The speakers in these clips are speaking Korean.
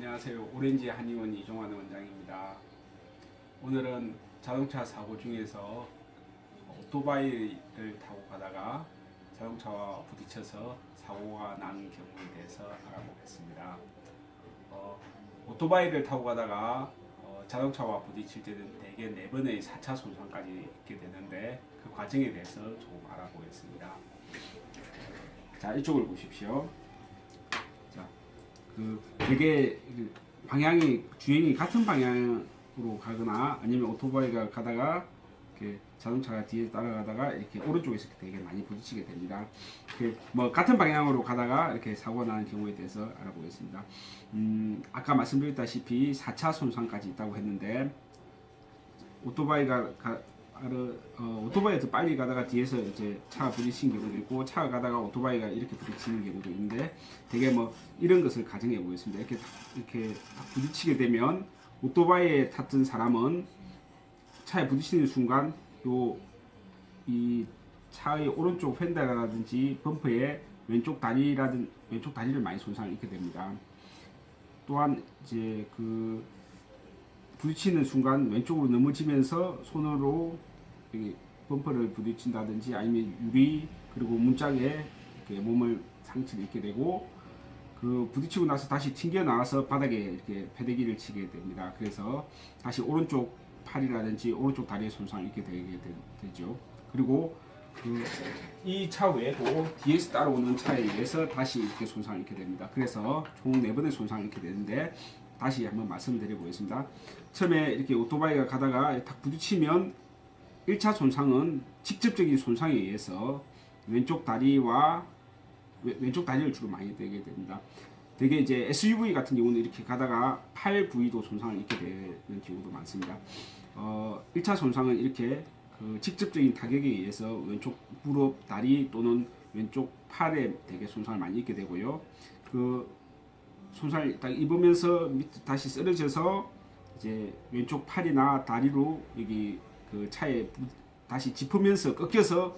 안녕하세요. 오렌지 한의원 이종환 원장입니다. 오늘은 자동차 사고 중에서 오토바이를 타고 가다가 자동차와 부딪혀서 사고가 난 경우에 대해서 알아보겠습니다. 어, 오토바이를 타고 가다가 어, 자동차와 부딪힐 때는 대개 네 번의 4차 손상까지 있게 되는데 그 과정에 대해서 조금 알아보겠습니다. 자, 이쪽을 보십시오. 자, 그 되게 그 방향이 주행이 같은 방향으로 가거나 아니면 오토바이가 가다가 이렇게 자동차가 뒤에 따라가다가 이렇게 오른쪽에서 되게 많이 부딪히게 됩니다. 그뭐 같은 방향으로 가다가 이렇게 사고가 나는 경우에 대해서 알아보겠습니다. 음, 아까 말씀드렸다시피 4차 손상까지 있다고 했는데 오토바이가 가, 어, 오토바이가 더 빨리 가다가 뒤에서 이제 차가 부딪힌 경우도 있고 차가 가다가 오토바이가 이렇게 부딪히는 경우도 있는데 되게 뭐 이런 것을 가정해 보겠습니다. 이렇게 딱, 이렇게 딱 부딪히게 되면 오토바이에 탔던 사람은 차에 부딪히는 순간 요 이 차의 오른쪽 펜더라든지 범퍼의 왼쪽 다리라든 왼쪽 다리를 많이 손상을 입게 됩니다. 또한 이제 그 부딪히는 순간 왼쪽으로 넘어지면서 손으로 이 범퍼를 부딪힌다든지 아니면 유리 그리고 문짝에 몸을 상처를 입게 되고 그 부딪히고 나서 다시 튕겨 나와서 바닥에 이렇게 패대기를 치게 됩니다. 그래서 다시 오른쪽 팔이라든지 오른쪽 다리에 손상을 입게 되게 되, 죠 그리고 그 이 차 외에도 뒤에서 따라오는 차에 의해서 다시 이렇게 손상을 입게 됩니다. 그래서 총네 번의 손상을 입게 되는데 다시 한번 말씀드려 보겠습니다. 처음에 이렇게 오토바이가 가다가 딱 부딪히면 1차 손상은 직접적인 손상에 의해서 왼쪽 다리와 왼- 왼쪽 다리를 주로 많이 되게 됩니다. 되게 이제 SUV 같은 경우는 이렇게 가다가 팔 부위도 손상을 입게 되는 경우도 많습니다. 어, 1차 손상은 이렇게 그 직접적인 타격에 의해서 왼쪽 무릎, 다리 또는 왼쪽 팔에 되게 손상을 많이 입게 되고요. 그 손상을 딱 입으면서 밑 다시 쓰러져서 이제 왼쪽 팔이나 다리로 여기 그 차에 부- 다시 짚으면서 꺾여서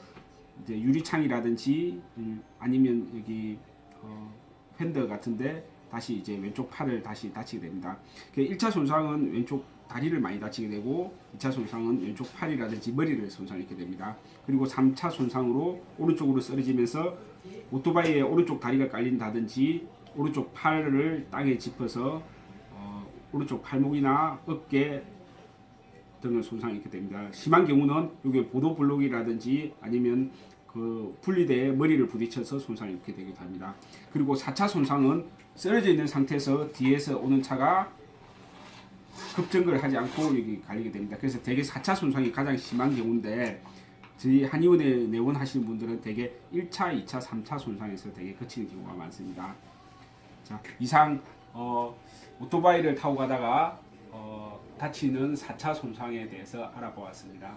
이제 유리창이라든지 음, 아니면 여기 어, 팬더 같은데 다시 이제 왼쪽 팔을 다시 다치게 됩니다. 그 1차 손상은 왼쪽 다리를 많이 다치게 되고 2차 손상은 왼쪽 팔이라든지 머리를 손상을 입게 됩니다. 그리고 3차 손상으로 오른쪽으로 쓰러지면서 오토바이에 오른쪽 다리가 깔린다든지 오른쪽 팔을 땅에 짚어서 어, 오른쪽 팔목이나 어깨 등을 손상을 입게 됩니다. 심한 경우는 여기 보도 블록이라든지 아니면 그 분리대에 머리를 부딪혀서 손상을 입게 되기도 합니다. 그리고 4차 손상은 쓰러져 있는 상태에서 뒤에서 오는 차가 급정거를 하지 않고 여기 갈리게 됩니다. 그래서 대개 4차 손상이 가장 심한 경우인데 저희 한의원에 내원하시는 분들은 대개 1차, 2차, 3차 손상에서 되게 그치는 경우가 많습니다. 자, 이상 어, 오토바이를 타고 가다가 어, 다치는 4차 손상에 대해서 알아보았습니다.